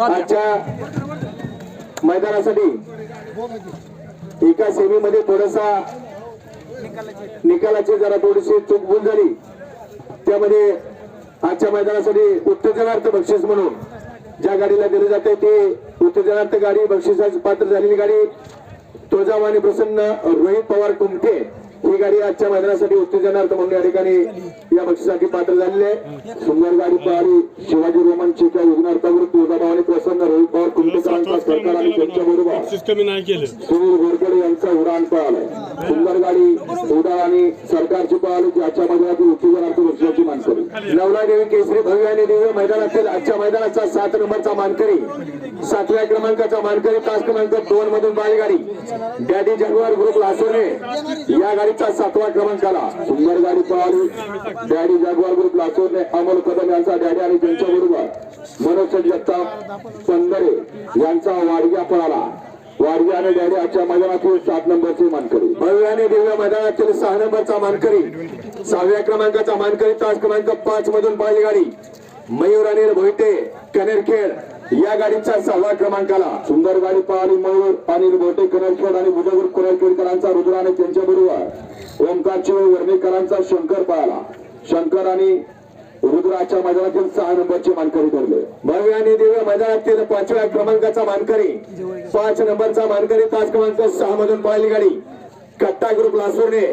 आजच्या मैदानासाठी एका सेमीमध्ये थोडासा निकालाची जरा थोडीशी चूकभूल झाली. त्यामध्ये आजच्या मैदानासाठी उत्तेजनार्थ बक्षीस म्हणून ज्या गाडीला दिले जाते ते उत्तेजनार्थ गाडी बक्षिसाची पात्र झालेली गाडी तुळजावाणी प्रसन्न रोहित पवार कुमठे. गाडी आजच्या मैदानासाठी उत्तेजनार्थ म्हणून या ठिकाणी या बक्षिसासाठी पात्र झालेली सुंदर गाडी पळाली शिवाजी रोमन चिका युगनार्थावर तुळजाभवानी प्रसन्न रोहित पवार कुमठेकरांचा सरकार आणि त्यांच्या बरोबर सुनील घोरपडे यांचा उडाण पळालाय सुंदर गाडी उडाण आणि सरकारची पळाली जी आजच्या मैदानातील उत्तेजनार्थ बक्षिसाची मानकरी. नवला देवी केसरी भव्य आणि दिव्य मैदानातील आजच्या मैदानाचा सात नंबरचा मानकरी सातव्या क्रमांकाचा मानकरी तास क्रमांक दोन मधून बैलगाडी डॅडी जगवार ग्रुप लासोरे या गाडीचा सातवा क्रमांकाला सुंदर गाडी पळाली. डॅडी जगवार ग्रुप लासोरने अमोल कदम यांचा डॅडी आणि त्यांच्या बरोबर. मनोज जगताप पंधरे यांचा वाडग्या पळाला. वाडगी आणि डॅडी आजच्या मैदानातील सात नंबरचे मानकरी. भव्य आणि दिव्य मैदानातील सहा नंबरचा मानकरी. सहाव्या क्रमांकाचा मानकरी तास क्रमांक पाच मधून पाहिली गाडी. मयूर अनिल भोईटे कनेरखेड या गाडीचा सहाव्या क्रमांकाला सुंदर गाडी पळाली मयूर अनिल भोटे कनरखेड आणि भुजगुर कनेरखेडकरांचा रुद्र आणि त्यांच्या बरोबर. ओंकार वर्णेकरांचा शंकर पाळाला शंकर आणि रुद्राच्या मैदानातील सहा नंबरचे मानकरी ठरले. भव्य आणि दिव्य मैदानातील पाचव्या क्रमांकाचा मानकरी पाच नंबरचा मानकरी तास क्रमांक सहा मधून पाहिली गाडी. कट्टा ग्रुप लासोरने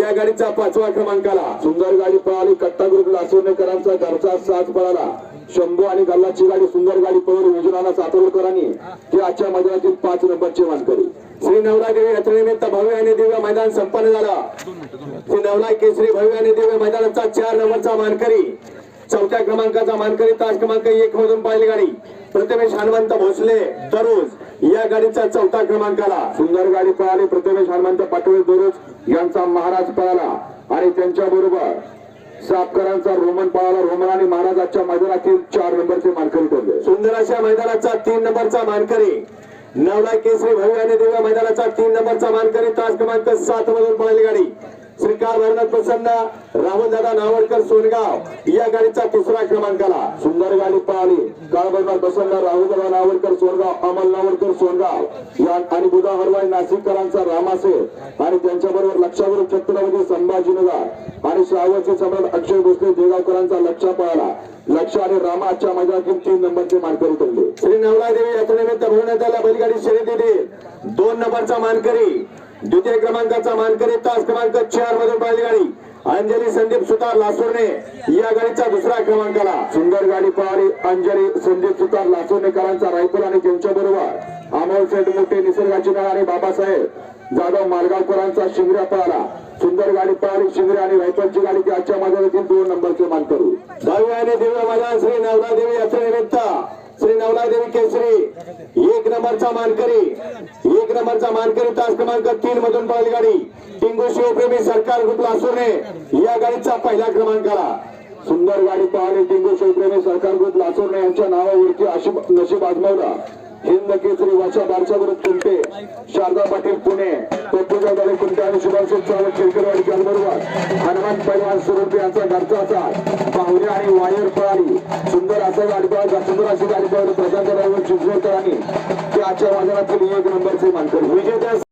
या गाडीचा पाचवा क्रमांकाला. सुंदर गाडी पळाली कट्टा ग्रुप लासोरनेकरांचा घरचा साथ पळाला. शंभू आणि गल्लाची गाडी सुंदर गाडी पळून विजनाला सातोरकरांनी ते आजच्या मैदानातील पाच नंबरचे मानकरी श्री नवरा देवी यात्रेनिमित्त भव्य आणि दिव्य मैदान संपन्न झालं. श्री नवरा केसरी भव्य आणि दिव्य मैदानाचा चार नंबरचा मानकरी. चौथ्या क्रमांकाचा मानकरी तास क्रमांक एक मधून पाहिली गाडी. प्रथमेश हनुमंत भोसले दररोज या गाडीचा चौथा क्रमांकाला सुंदर गाडी पळाली. प्रथमेश हनुमंत पाटोळे दररोज यांचा महाराज पळाला. आणि त्यांच्या बरोबर सापकरांचा रोमन पळाला. रोमन आणि महाराजाच्या मैदानातील चार नंबरचे मानकरी ठरले. सुंदर अशा मैदानाचा तीन नंबरचा मानकरी नवला केसरी भव्य आणि दिव्य मैदानाचा तीन नंबरचा मानकरी. तास क्रमांक सात मधून पळाली गाडी. श्रीकार भरनाथ प्रसन्न राहुल दादा नावडकर सोनगाव. या गाडीचा तिसरा क्रमांकाला सुंदर गाडी पळाली काळ भरनाथ प्रसन्न राहुल दादा नावडकर सोनगाव. अमल नावडकर सोनगाव. या आणि बुधा हरवाई नाशिककरांचा रामासे. आणि त्यांच्या बरोबर लक्षावर छत्रपती संभाजीनगर. आणि श्रावणचे सम्राट अक्षय भोसले देगावकरांचा लक्ष पळाला लक्ष आणि रामाच्या मैदानातील तीन नंबरचे मानकरी ठरले. श्री नवला देवी याच्या निमित्त भरण्यात आल्या बैलगाडी शर्यतीतील दोन नंबरचा मानकरी द्वितीय क्रमांकाचा मानकरी तास क्रमांक चार मधून पहिली गाडी. अंजली संदीप सुतार लासोरने या गाडीचा दुसरा क्रमांकाला सुंदर गाडी पळाली अंजली संदीप सुतार लासोरनेकरांचा रायपूर आणि त्यांच्या बरोबर. अमोल सेठ मोठे निसर्गाची नाळ आणि बाबासाहेब जाधव मालगावकरांचा शिंगऱ्या पळाला सुंदर गाडी पळाली शिंगऱ्या आणि रायपूरची गाडी ती आजच्या माझ्या दोन नंबरचे मानकरी. दहावी आणि दिव्य मैदान श्री नवरा देवी यात्रेनिमित्त श्री नवला देवी केसरी. एक नंबरचा मानकरी. एक नंबरचा मानकरी तास क्रमांक तीन मधून पहिली गाडी टिंगू शिवप्रेमी सरकार ग्रुप लासूरने या गाडीचा पहिल्या क्रमांकाला. सुंदर गाडी पाहणे टिंगू शिवप्रेमी सरकार ग्रुप लासूरने यांच्या नावावरती अशी नशीब आजमावला. हिंद केसरी वाचा बारच्या गुरु कुंटे शारदा पाटील पुणे पप्पूजा गाडी कुंटे आणि शुभांशु चालक सुंदर असं गाडीबाज सुंदर अशी गाडीबाज प्रशांत आणि ते आजच्या मैदानातील एक नंबरचे मानकर. विजेत्या